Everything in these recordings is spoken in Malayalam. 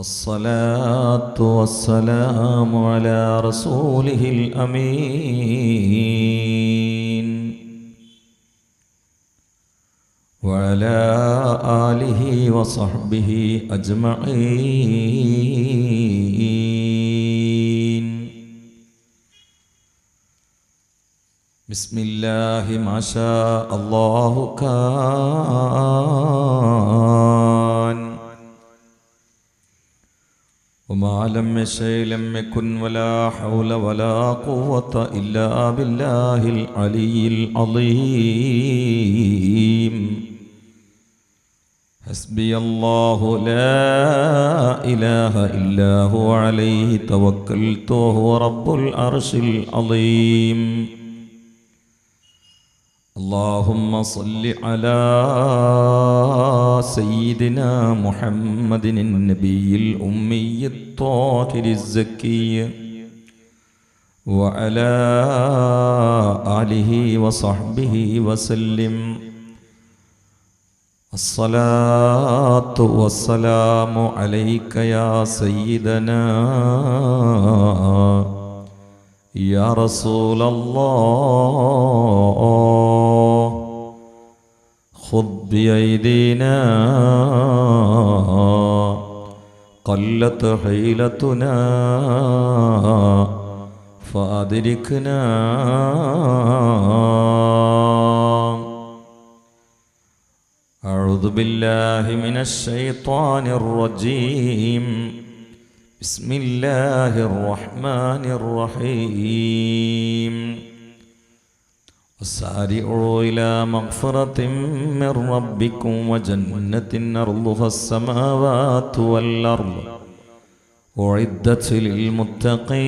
الصلاة والسلام على رسوله الأمين. وعلى آله وصحبه أجمعين. بسم الله ما شاء الله. كان وما لم يشاء لم يكن ولا حول ولا قوة إلا بالله العلي العظيم. حسبي الله لا إله إلا هو عليه توكلت وهو رب العرش العظيم. اللهم صل على سيدنا محمد النبي الأمي الطاهر الزكي وعلى آله وصحبه وسلم. الصلاة والسلام عليك يا سيدنا. يا رسول الله. بأيدينا. قلت حيلتنا فأدركنا. أعوذ بالله من الشيطان الرجيم. بسم الله الرحمن الرحيم. وسارعوا إلى مغفرة من ربكم وجنة أرضها السماوات والأرض أعدت للمتقين.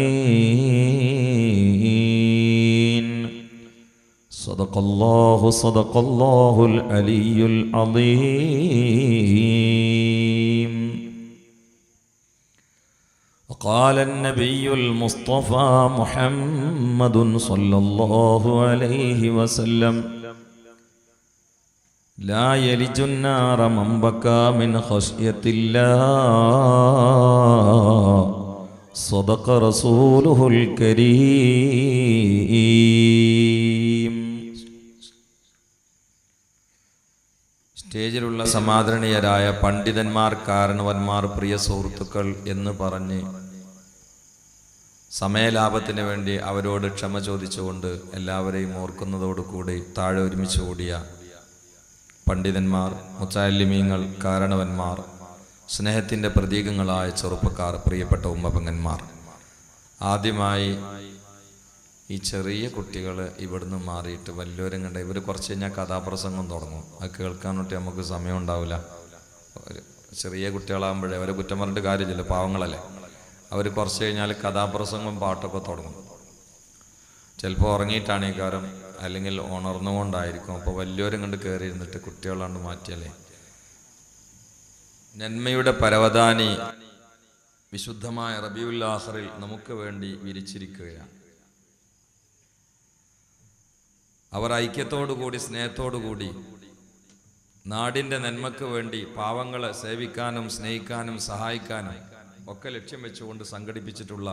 صدق الله صدق الله العلي العظيم. وقال النبي المصطفى محمد صلى الله عليه وسلم لا يلج النار من بكى من خشية الله صدق رسوله الكريم സ്റ്റേജിലുള്ള സമാദരണീയരായ പണ്ഡിതന്മാർ കാരണവന്മാർ പ്രിയ സുഹൃത്തുക്കൾ എന്ന് പറഞ്ഞ് സമയലാഭത്തിന് വേണ്ടി അവരോട് ക്ഷമ ചോദിച്ചുകൊണ്ട് എല്ലാവരെയും ഓർക്കുന്നതോടുകൂടി താഴെ ഒരുമിച്ച് ഓടിയ പണ്ഡിതന്മാർ മുച്ചാലിമീങ്ങൾ കാരണവന്മാർ സ്നേഹത്തിന്റെ പ്രതീകങ്ങളായ ചെറുപ്പക്കാർ പ്രിയപ്പെട്ട ഉമ്മപങ്ങന്മാർ ആദ്യമായി ഈ ചെറിയ കുട്ടികൾ ഇവിടുന്ന് മാറിയിട്ട് വലിയവരും കണ്ട ഇവർ കുറച്ച് കഴിഞ്ഞാൽ കഥാപ്രസംഗം തുടങ്ങും. അത് കേൾക്കാൻ വേണ്ടി നമുക്ക് സമയം ഉണ്ടാവില്ല. ചെറിയ കുട്ടികളാകുമ്പോഴേ അവരെ കുറ്റം പറഞ്ഞിട്ട് കാര്യമില്ലല്ലോ പാവങ്ങളല്ലേ? അവർ കുറച്ച് കഴിഞ്ഞാൽ കഥാപ്രസംഗം പാട്ടൊക്കെ തുടങ്ങും. ചിലപ്പോൾ ഉറങ്ങിയിട്ടാണ് ഈ കാരം അല്ലെങ്കിൽ ഉണർന്നുകൊണ്ടായിരിക്കും. അപ്പോൾ വലിയവരും കണ്ട് കയറി ഇരുന്നിട്ട് കുട്ടികളാണ്ട് മാറ്റിയല്ലേ നന്മയുടെ പരവതാനി വിശുദ്ധമായ റബിയുല്ലാഹറിൽ നമുക്ക് വേണ്ടി വിരിച്ചിരിക്കുകയാണ്. അവർ ഐക്യത്തോടുകൂടി സ്നേഹത്തോടുകൂടി നാടിന്റെ നന്മക്ക് വേണ്ടി പാവങ്ങളെ സേവിക്കാനും സ്നേഹിക്കാനും സഹായിക്കാനും ഒക്കെ ലക്ഷ്യം വെച്ചുകൊണ്ട് സംഘടിപ്പിച്ചിട്ടുള്ള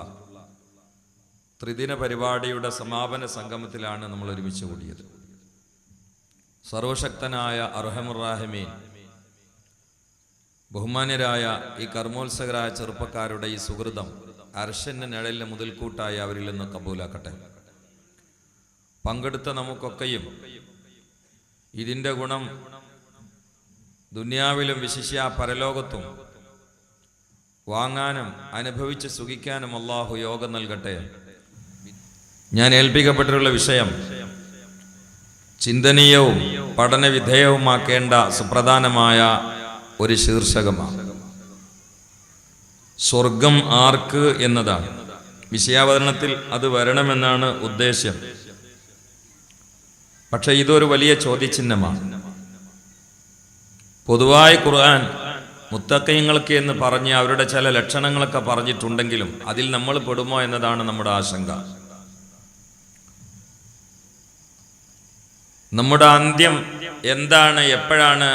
ത്രിദിന പരിപാടിയുടെ സമാപന സംഗമത്തിലാണ് നമ്മൾ ഒരുമിച്ച് കൂടിയത്. സർവശക്തനായ അർഹമുറാഹിമീൻ ബഹുമാന്യരായ ഈ കർമ്മോത്സകരായ ചെറുപ്പക്കാരുടെ ഈ സുഹൃതം അർഷന്റെ നിഴലിന് മുതൽക്കൂട്ടായ അവരിൽ നിന്ന് കബൂലാക്കട്ടെ. പങ്കെടുത്ത നമുക്കൊക്കെയും ഇതിന്റെ ഗുണം ദുനിയാവിലും വിശിഷ്യ പരലോകത്തും വാങ്ങാനും അനുഭവിച്ച് സുഖിക്കാനും അള്ളാഹു യോഗം നൽകട്ടെ. ഞാൻ ഏൽപ്പിക്കപ്പെട്ടിട്ടുള്ള വിഷയം ചിന്തനീയവും പഠനവിധേയവുമാക്കേണ്ട സുപ്രധാനമായ ഒരു ശീർഷകമാണ്. സ്വർഗം ആർക്ക് എന്നതാണ്. വിഷയാവതരണത്തിൽ അത് വരണമെന്നാണ് ഉദ്ദേശ്യം. പക്ഷെ ഇതൊരു വലിയ ചോദ്യചിഹ്നമാണ്. പൊതുവായി ഖുർആൻ മുത്തക്കയങ്ങൾക്ക് എന്ന് പറഞ്ഞ് അവരുടെ ചില ലക്ഷണങ്ങളൊക്കെ പറഞ്ഞിട്ടുണ്ടെങ്കിലും അതിൽ നമ്മൾ പെടുമോ എന്നതാണ് നമ്മുടെ ആശങ്ക. നമ്മുടെ അന്ത്യം എന്താണ് എപ്പോഴാണ്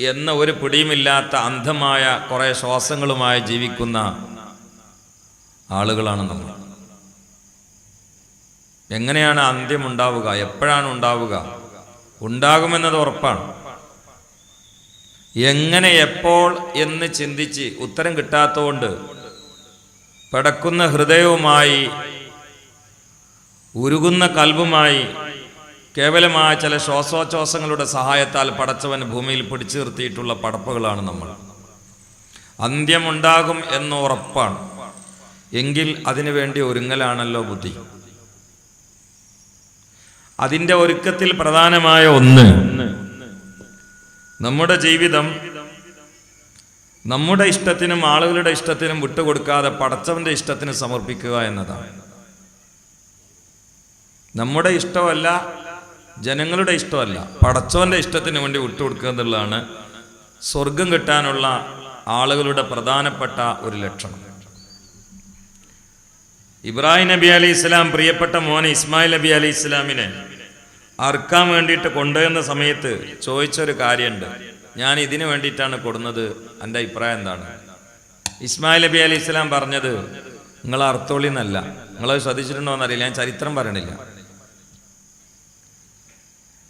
എന്ന ഒരു പിടിയുമില്ലാത്ത അന്ധമായ കുറെ ശ്വാസങ്ങളുമായി ജീവിക്കുന്ന ആളുകളാണ് നമ്മൾ. എങ്ങനെയാണ് അന്ത്യം ഉണ്ടാവുക എപ്പോഴാണ് ഉണ്ടാവുക? ഉണ്ടാകുമെന്നത് ഉറപ്പാണ്. എങ്ങനെ എപ്പോൾ എന്ന് ചിന്തിച്ച് ഉത്തരം കിട്ടാത്തതുകൊണ്ട് പടക്കുന്ന ഹൃദയവുമായി ഉരുകുന്ന കൽബുമായി കേവലമായ ചില ശ്വാസോച്ഛ്വാസങ്ങളുടെ സഹായത്താൽ പടച്ചവൻ ഭൂമിയിൽ പിടിച്ചു നിർത്തിയിട്ടുള്ള പടപ്പുകളാണ് നമ്മൾ. അന്ത്യമുണ്ടാകും എന്ന് ഉറപ്പാണ്. എങ്കിൽ അതിനു വേണ്ടി ഒരുങ്ങലാണല്ലോ ബുദ്ധി. അതിന്റെ ഒരുക്കത്തിൽ പ്രധാനമായ ഒന്ന് നമ്മുടെ ജീവിതം നമ്മുടെ ഇഷ്ടത്തിനും ആളുകളുടെ ഇഷ്ടത്തിനും വിട്ടുകൊടുക്കാതെ പടച്ചവന്റെ ഇഷ്ടത്തിന് സമർപ്പിക്കുക എന്നതാണ്. നമ്മുടെ ഇഷ്ടമല്ല ജനങ്ങളുടെ ഇഷ്ടമല്ല പടച്ചവന്റെ ഇഷ്ടത്തിന് വേണ്ടി വിട്ടുകൊടുക്കുക എന്നുള്ളതാണ് സ്വർഗം കിട്ടാനുള്ള ആളുകളുടെ പ്രധാനപ്പെട്ട ഒരു ലക്ഷണം. ഇബ്രാഹിം നബി അലി ഇസ്ലാം പ്രിയപ്പെട്ട മോനെ ഇസ്മായിൽ നബി അലി ഇസ്ലാമിനെ അറുക്കാൻ വേണ്ടിയിട്ട് കൊണ്ടുവന്ന സമയത്ത് ചോദിച്ചൊരു കാര്യമുണ്ട്. ഞാൻ ഇതിനു വേണ്ടിയിട്ടാണ് കൊടുന്നത്. എന്റെ അഭിപ്രായം എന്താണ്? ഇസ്മായിൽ നബി അലി ഇസ്ലാം പറഞ്ഞത് നിങ്ങൾ അർത്തോളി എന്നല്ല. നിങ്ങൾ ശ്രദ്ധിച്ചിട്ടുണ്ടോ എന്നറിയില്ല. ഞാൻ ചരിത്രം പറയണില്ല.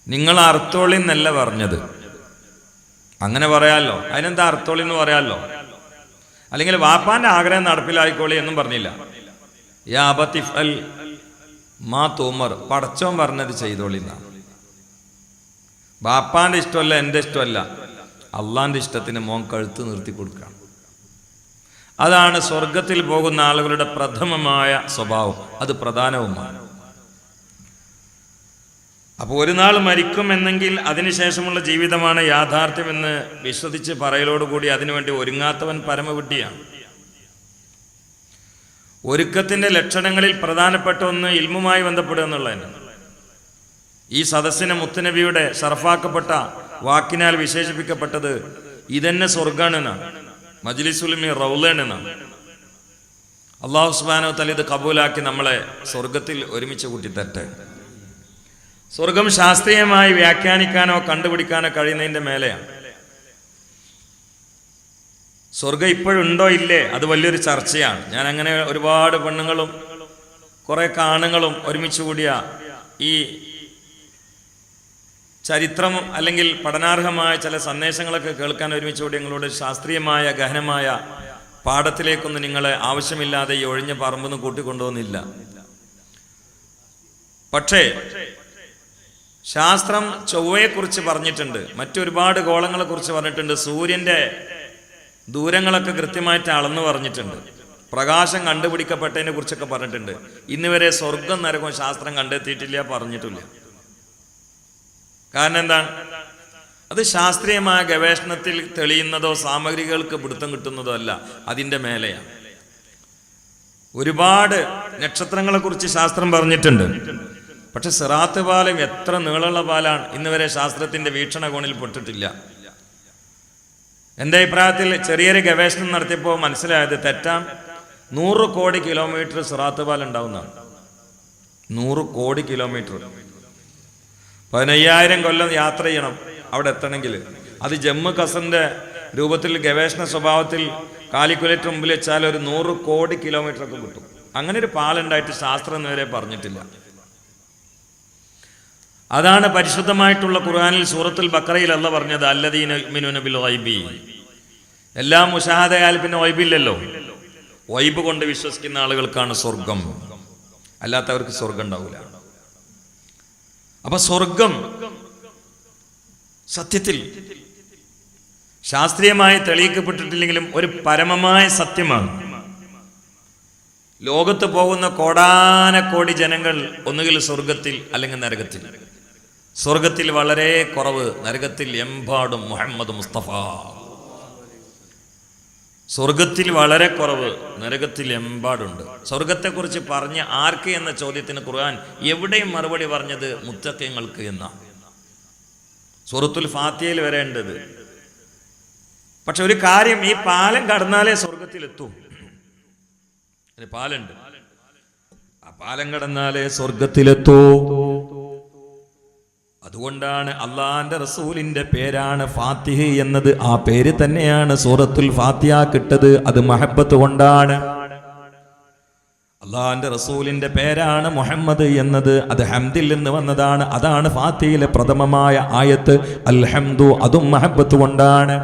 നിങ്ങൾ അർത്തോളി എന്നല്ല പറഞ്ഞത്. അങ്ങനെ പറയാമല്ലോ അതിനെന്താ അർത്തോളി എന്ന് പറയാമല്ലോ അല്ലെങ്കിൽ വാപ്പാന്റെ ആഗ്രഹം നടപ്പിലായിക്കോളി എന്നും പറഞ്ഞില്ല. യാ അൽ മാ തോമർ പടച്ചോൻ പറഞ്ഞത് ചെയ്തോളിന്ന. ബാപ്പാന്റെ ഇഷ്ടമല്ല എന്റെ ഇഷ്ടമല്ല. അള്ളാന്റെ ഇഷ്ടത്തിന് മോൻ കഴുത്ത് നിർത്തി കൊടുക്കണം. അതാണ് സ്വർഗത്തിൽ പോകുന്ന ആളുകളുടെ പ്രഥമമായ സ്വഭാവം. അത് പ്രധാനവുമാണ്. അപ്പോൾ ഒരു നാൾ മരിക്കുമെന്നെങ്കിൽ അതിനുശേഷമുള്ള ജീവിതമാണ് യാഥാർത്ഥ്യമെന്ന് വിശ്വസിച്ച് പറയലോടുകൂടി അതിനുവേണ്ടി ഒരുങ്ങാത്തവൻ പരമവിഡ്ഢിയാണ്. ഒരുക്കത്തിന്റെ ലക്ഷണങ്ങളിൽ പ്രധാനപ്പെട്ട ഒന്ന് ഇൽമുമായി ബന്ധപ്പെടുക എന്നുള്ളതിന് ഈ സദസ്സിനെ മുത്തുനബിയുടെ ഷർഫാക്കപ്പെട്ട വാക്കിനാൽ വിശേഷിപ്പിക്കപ്പെട്ടത് ഇതന്നെ സ്വർഗാണെന്നാണ് മജ്ലിസുലിമി റൗലേണെന്നാണ് അള്ളാഹു സുബാനോ തല ഇത് കബൂലാക്കി നമ്മളെ സ്വർഗത്തിൽ ഒരുമിച്ച് കൂട്ടിത്തരട്ടെ. സ്വർഗം ശാസ്ത്രീയമായി വ്യാഖ്യാനിക്കാനോ കണ്ടുപിടിക്കാനോ കഴിയുന്നതിന്റെ മേലെയാണ് സ്വർഗം ഇപ്പോഴുണ്ടോ ഇല്ലേ? അത് വലിയൊരു ചർച്ചയാണ്. ഞാൻ അങ്ങനെ ഒരുപാട് പെണ്ണുങ്ങളും കുറെ കാണുങ്ങളും ഒരുമിച്ച് കൂടിയ ഈ ചരിത്രം അല്ലെങ്കിൽ പഠനാർഹമായ ചില സന്ദേശങ്ങളൊക്കെ കേൾക്കാൻ ഒരുമിച്ച് കൂടി നിങ്ങളോട് ശാസ്ത്രീയമായ ഗഹനമായ പാഠത്തിലേക്കൊന്നും നിങ്ങളെ ആവശ്യമില്ലാതെ ഈ ഒഴിഞ്ഞ പറമ്പൊന്നും കൂട്ടിക്കൊണ്ടുവന്നില്ല പക്ഷേ ശാസ്ത്രം ചൊവ്വയെക്കുറിച്ച് പറഞ്ഞിട്ടുണ്ട്. മറ്റൊരുപാട് ഗോളങ്ങളെക്കുറിച്ച് പറഞ്ഞിട്ടുണ്ട്. സൂര്യന്റെ ദൂരങ്ങളൊക്കെ കൃത്യമായിട്ട് അളന്നു പറഞ്ഞിട്ടുണ്ട്. പ്രകാശം കണ്ടുപിടിക്കപ്പെട്ടതിനെ കുറിച്ചൊക്കെ പറഞ്ഞിട്ടുണ്ട്. ഇന്ന് വരെ സ്വർഗം നരകവും ശാസ്ത്രം കണ്ടെത്തിയിട്ടില്ല പറഞ്ഞിട്ടില്ല. കാരണം എന്താണ്? അത് ശാസ്ത്രീയമായ ഗവേഷണത്തിൽ തെളിയുന്നതോ സാമഗ്രികൾക്ക് പിടുത്തം കിട്ടുന്നതോ അല്ല. അതിന്റെ മേലെയാണ്. ഒരുപാട് നക്ഷത്രങ്ങളെ കുറിച്ച് ശാസ്ത്രം പറഞ്ഞിട്ടുണ്ട്. പക്ഷെ സിറാത്ത് പാലം എത്ര നീളമുള്ള പാലാണ് ഇന്ന് വരെ ശാസ്ത്രത്തിന്റെ വീക്ഷണകോണിൽ പെട്ടിട്ടില്ല. എന്റെ അഭിപ്രായത്തിൽ ചെറിയൊരു ഗവേഷണം നടത്തിയപ്പോൾ മനസ്സിലായത് തെറ്റാം. നൂറ് കോടി കിലോമീറ്റർ സിറാത്ത് പാൽ ഉണ്ടാവുന്നതാണ്. നൂറ് കോടി കിലോമീറ്റർ പതിനയ്യായിരം കൊല്ലം യാത്ര ചെയ്യണം അവിടെ എത്തണമെങ്കിൽ. അത് ജമ്മു കസന്റെ രൂപത്തിൽ ഗവേഷണ സ്വഭാവത്തിൽ കാലിക്കുലേറ്റർ മുമ്പിൽ വെച്ചാൽ ഒരു നൂറ് കോടി കിലോമീറ്റർ ഒക്കെ കിട്ടും. അങ്ങനെ ഒരു പാലുണ്ടായിട്ട് ശാസ്ത്രം ഇന്നുവരെ പറഞ്ഞിട്ടില്ല. അതാണ് പരിശുദ്ധമായിട്ടുള്ള ഖുർആനിൽ സൂറത്തുൽ ബക്കറയിൽ അല്ല പറഞ്ഞത് അല്ലദീന യുഅ്മിനൂന ബിൽ ഗൈബി. എല്ലാം മുഷാഹദയാൽ പിന്നെ വൈബില്ലല്ലോ വൈബ് കൊണ്ട് വിശ്വസിക്കുന്ന ആളുകൾക്കാണ് സ്വർഗം. അല്ലാത്തവർക്ക് സ്വർഗം ഉണ്ടാവില്ല അപ്പൊ സ്വർഗം സത്യത്തിൽ ശാസ്ത്രീയമായി തെളിയിക്കപ്പെട്ടിട്ടില്ലെങ്കിലും ഒരു പരമമായ സത്യമാണ്. ലോകത്ത് പോകുന്ന കോടാനക്കോടി ജനങ്ങൾ ഒന്നുകിൽ സ്വർഗത്തിൽ അല്ലെങ്കിൽ നരകത്തിൽ. സ്വർഗത്തിൽ വളരെ കുറവ് നരകത്തിൽ എമ്പാടും മുഹമ്മദ് മുസ്തഫ. സ്വർഗത്തിൽ വളരെ കുറവ് നരകത്തിൽ എമ്പാടുണ്ട്. സ്വർഗത്തെക്കുറിച്ച് പറഞ്ഞ ആർക്ക് എന്ന ചോദ്യത്തിന് ഖുർആൻ എവിടെയും മറുപടി പറഞ്ഞത് മുത്തക്കങ്ങൾക്ക് എന്ന. സൂറത്തുൽ ഫാത്തിയയിൽ വരേണ്ടത്. പക്ഷെ ഒരു കാര്യം ഈ പാലം കടന്നാലേ സ്വർഗത്തിലെത്തൂ. പാലുണ്ട്. ആ പാലം കടന്നാലേ സ്വർഗത്തിലെത്തൂ. അതുകൊണ്ടാണ് അള്ളാന്റെ റസൂലിന്റെ പേരാണ് ഫാത്തിഹ് എന്നത് ആ പേര് തന്നെയാണ് സൂറത്തുൽ ഫാത്തിഹ കിട്ടത്. അത് മഹബത്ത് കൊണ്ടാണ്. അള്ളാന്റെ റസൂലിന്റെ പേരാണ് മുഹമ്മദ് എന്നത്. അത് ഹംദിൽ നിന്ന് വന്നതാണ്. അതാണ് ഫാത്തിയിലെ പ്രഥമമായ ആയത്ത്. അൽഹംദു അതും മഹബത്ത് കൊണ്ടാണ്.